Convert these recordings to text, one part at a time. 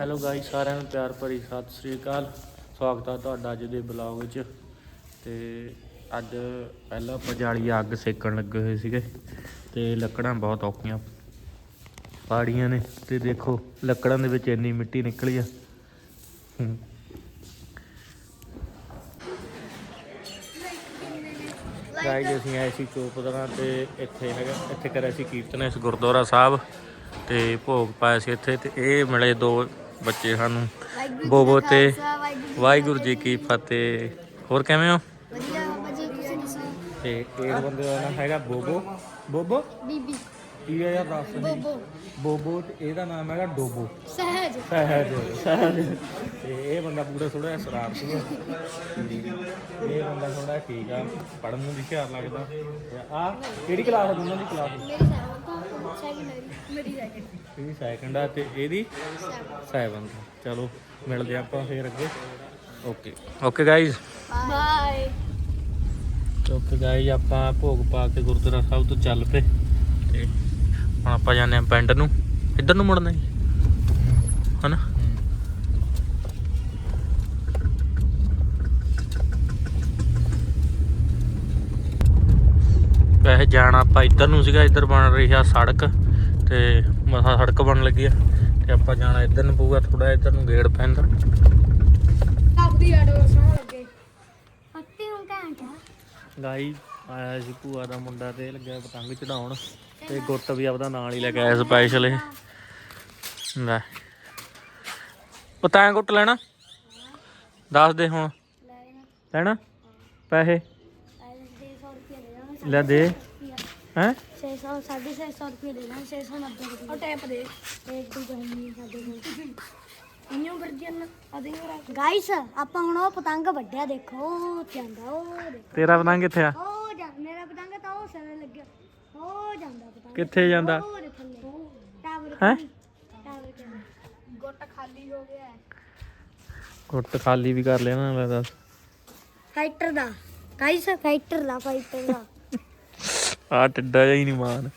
Hello guys ਸਾਰਿਆਂ ਨੂੰ ਪਿਆਰ ਭਰੀ ਸਤਿ ਸ੍ਰੀ ਅਕਾਲ। ਸਵਾਗਤ ਹੈ ਤੁਹਾਡਾ ਅੱਜ ਦੇ ਬਲੌਗ ਵਿੱਚ। ਤੇ ਅੱਜ ਪਹਿਲਾਂ ਆਪਾਂ ਜਾਲੀ ਅੱਗ ਸੇਕਣ ਲੱਗੇ ਹੋਏ ਸੀਗੇ। ਤੇ ਲੱਕੜਾਂ ਬਹੁਤ ਔਖੀਆਂ। ਪਾੜੀਆਂ ਨੇ। ਤੇ ਦੇਖੋ, ਲੱਕੜਾਂ ਦੇ ਵਿੱਚ ਇੰਨੀ ਮਿੱਟੀ ਨਿਕਲੀ ਆ। ਹੂੰ। ਗਾਈਸ ਅਸੀਂ ਆਏ ਸੀ ਚੋਪਦਰਾਂ ਤੇ ਇੱਥੇ ਹੈਗਾ। ਇੱਥੇ ਕਰਿਆ ਸੀ ਕੀਰਤਨ ਇਸ ਗੁਰਦੁਆਰਾ ਸਾਹਿਬ। ਤੇ ਭੋਗ ਪਾਇਆ ਸੀ ਇੱਥੇ। ਤੇ ਇਹ ਮਿਲੇ ਦੋ ਬੱਚੇ ਸਾਨੂੰ। ਬੋਬੋ ਤੇ ਵਾਹਿਗੁਰੂ ਜੀ ਕੀ ਫਤਿਹ। ਹੋਰ ਕਿਵੇਂ ਹੋ? ਵਧੀਆ ਬਾਬਾ ਜੀ ਤੁਸੀਂ ਦੱਸੋ? ਤੇ ਇਹ ਬੰਦੇ ਦਾ ਨਾਮ ਹੈਗਾ ਬੋਬੋ। ਬੋਬੋ? ਬੀਬੀ। ਕੀ ਹੈ ਯਾਰ ਦੱਸ। ਬੋਬੋ। ਬੋਬੋ ਤੇ ਇਹਦਾ ਨਾਮ ਹੈਗਾ ਡੋਬੋ। ਸਹਿਜ। ਸਹਿਜ ਸਹਿਜ। ਤੇ ਇਹ ਬੰਦਾ ਪੂਰਾ ਥੋੜਾ ਸ਼ਰਾਰਤੀ ਹੈ ਇਹ ਬੰਦਾ ਥੋੜਾ ਠੀਕ ਆ ਪੜਨ ਨੂੰ ਵੀ ਹੁਸ਼ਿਆਰ ਲੱਗਦਾ। ਆ ਕਿਹੜੀ ਕਲਾਸ ਆ ਦੋਨਾਂ ਦੀ ਕਲਾਸ? ਮੇਰੀ ਸੈਕਿੰਡ ਮੇਰੀ ਸੈਕਿੰਡ ਇਹਦੀ ਸੈਕੰਡ ਆ ਤੇ ਇਹਦੀ 7 ਚਲੋ ਮਿਲਦੇ ਆਪਾਂ ਫੇਰ ਅੱਗੇ। Okay okay guys bye okay guys ਆਪਾਂ ਭੋਗ ਪਾ ਕੇ ਗੁਰਦੁਆਰਾ ਸਾਹਿਬ ਤੋਂ ਚੱਲ ਪਏ। ਤੇ ਹੁਣ ਆਪਾਂ ਜਾਂਦੇ ਆ ਪਿੰਡ ਨੂੰ। ਇੱਧਰ ਨੂੰ ਮੁੜਨਾ ਜੀ। ਹਨਾ? ਵੈਸੇ ਜਾਣਾ ਆਪਾਂ ਇੱਧਰ ਨੂੰ ਸੀਗਾ ਇੱਧਰ ਬਣ ਰਹੀ ਆ ਸੜਕ ਤੇ ਮਸਾ ਸੜਕ ਬਣ ਲੱਗੀ ਆ ਤੇ ਆਪਾਂ ਜਾਣਾ ਇੱਧਰ ਨੂੰ ਪਊਗਾ ਥੋੜਾ ਇੱਧਰ ਨੂੰ ਗੇੜ ਪੈਂਦਾ। ਕਾਬਦੀ ਆਡੋ ਸੋਹਣ ਲੱਗੇ। ਅੱਤੇ ਹੁਣ ਘੰਟਾ ਗਾਈ ਆਇਆ ਸੀ ਭੂਆ ਦਾ ਮੁੰਡਾ ਤੇ ਲੱਗਿਆ ਪਤੰਗ ਚੜਾਉਣ ਤੇ ਗੁੱਟ ਵੀ ਆਪਦਾ ਨਾਲ ਹੀ ਲੈ ਕੇ ਆਇਆ ਸਪੈਸ਼ਲ ਇਹ। ਲੈ। ਪਤੰਗ ਗੁੱਟ ਲੈਣਾ? ਦੱਸ ਦੇ ਹੁਣ। ਲੈਣਾ। ਪੈਸੇ? 600 ਰੁਪਏ ਦੇ ਦੇਣਾ ਲੈ ਦੇ। ਹੈ? 600 650 ਰੁਪਏ ਦੇ ਦੇਣਾ 690 ਰੁਪਏ। ਉਹ ਟੈਪ ਦੇ। ਇੱਕ ਦੋ ਗਹਿਣੀ ਸਾਡੇ ਕੋਲ। ਇੰਨੋਂ ਵਰਜਨ ਅਦੇ ਗਾਇਸ ਆਪਾਂ ਹੁਣ ਉਹ ਪਤੰਗ ਵੱਡਿਆ ਦੇਖੋ ਉਹ ਜਾਂਦਾ ਉਹ ਦੇਖੋ। ਤੇਰਾ ਪਤੰਗ ਕਿੱਥੇ ਆ? ਉਹ ਜਾ ਮੇਰਾ ਪਤੰਗ ਤਾਂ ਉਹ ਸਾਰੇ ਲੱਗਿਆ। ਉਹ ਜਾਂਦਾ ਪਤੰਗ। ਕਿੱਥੇ ਜਾਂਦਾ? ਦੇ ਥੱਲੇ। ਟਾਵਰ ਹੈਂ? ਟਾਵਰ ਕੇ ਗੁੱਟ ਖਾਲੀ ਹੋ ਗਿਆ। ਗੁੱਟ ਖਾਲੀ ਵੀ ਕਰ ਲੈਣਾ ਲੈ ਦੱਸ ਫਾਈਟਰ ਦਾ। ਗਾਇਸ ਫਾਈਟਰ ਦਾ ਫਾਈਟਰ ਦਾ। ਆ ਟਿੱਡਾ ਜਿਹਾ ਹੀ ਨਹੀਂ ਮਾਨ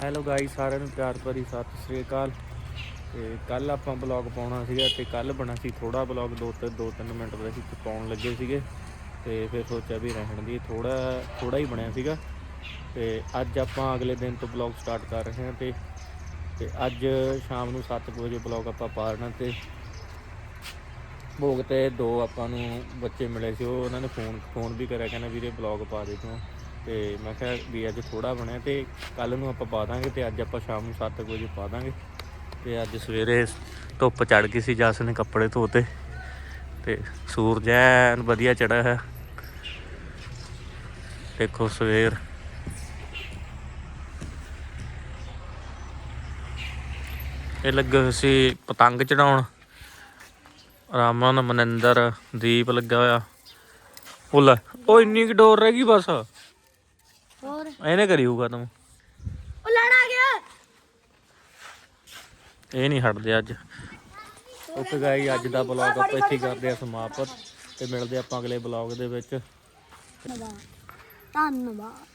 ਹੈਲੋ ਗਾਈ ਸਾਰਿਆਂ ਨੂੰ ਪਿਆਰ ਭਰੀ ਸਤਿ ਸ੍ਰੀ ਅਕਾਲ। ਤੇ ਕੱਲ ਆਪਾਂ ਬਲੌਗ ਪਾਉਣਾ ਸੀਗਾ ਤੇ ਕੱਲ ਬਣਾ ਸੀ ਥੋੜਾ ਬਲੌਗ ਦੋ ਤੇ, ਦੋ ਤਿੰਨ ਮਿੰਟ ਦਾ ਸੀ ਤੇ ਪਾਉਣ ਲੱਗੇ ਸੀਗੇ। ਤੇ ਫਿਰ ਸੋਚਿਆ ਵੀ ਰਹਿਣ ਦੀ ਥੋੜਾ ਥੋੜਾ ਹੀ ਬਣਿਆ ਸੀਗਾ। ਤੇ ਅੱਜ ਆਪਾਂ ਅਗਲੇ ਦਿਨ ਤੋਂ ਬਲੌਗ ਸਟਾਰਟ ਕਰ ਰਹੇ ਹਾਂ ਤੇ ਤੇ ਅੱਜ ਸ਼ਾਮ ਨੂੰ 7 ਵਜੇ ਬਲੌਗ ਆਪਾਂ ਪਾ ਦੇਣਾ ਤੇ ਭੋਗ ਤੇ ਦੋ ਆਪਾਂ ਨੂੰ ਬੱਚੇ ਮਿਲੇ ਸੀ, ਉਹ ਉਹਨਾਂ ਨੇ ਫੋਨ ਫੋਨ ਵੀ ਕਰਿਆ, ਕਹਿੰਦਾ ਵੀਰੇ ਬਲੌਗ ਪਾ ਦੇ ਤੂੰ। ਤੇ ਮੈਂ ਕਿਹਾ ਵੀ ਅੱਜ ਥੋੜਾ ਬਣਿਆ ਤੇ ਕੱਲ ਨੂੰ ਆਪਾਂ ਪਾ ਦਾਂਗੇ ਤੇ ਅੱਜ ਆਪਾਂ ਸ਼ਾਮ ਨੂੰ 7 ਵਜੇ ਪਾ ਦਾਂਗੇ। ਤੇ ਅੱਜ ਸਵੇਰੇ ਧੁੱਪ ਚੜ ਗਈ ਸੀ, ਜਸ ਨੇ ਕੱਪੜੇ ਧੋਤੇ ਤੇ ਸੂਰਜ ਐਨ ਵਧੀਆ ਚੜਾ ਹੈ ਦੇਖੋ ਸਵੇਰ। ਇਹ ਲੱਗੇ ਹੋਏ ਸੀ ਪਤੰਗ ਚੜਾਉਣ ਰਾਮਨ ਮਨਿੰਦਰ ਦੀਪ ਲੱਗਾ ਹੋਇਆ। ਉਹ ਲੈ ਉਹ ਇੰਨੀ ਕਿ ਡੋਰ ਰਹਿ ਗਈ ਬਸ। ਹੋਰ? ਇਹਨੇ ਕਰੀ ਹੋਊਗਾ ਤੂੰ ਉਹ ਲੜ ਆ ਗਿਆ। ਇਹ ਨਹੀਂ ਹਟਦੇ ਅੱਜ। ਓਕੇ ਗਾਈ ਅੱਜ ਦਾ ਬਲੌਗ ਆਪਾਂ ਇੱਥੇ ਹੀ ਕਰਦੇ ਆ ਸਮਾਪਤ ਤੇ ਮਿਲਦੇ ਆਪਾਂ ਅਗਲੇ ਬਲੌਗ ਦੇ ਵਿੱਚ। ਧੰਨਵਾਦ। ਧੰਨਵਾਦ।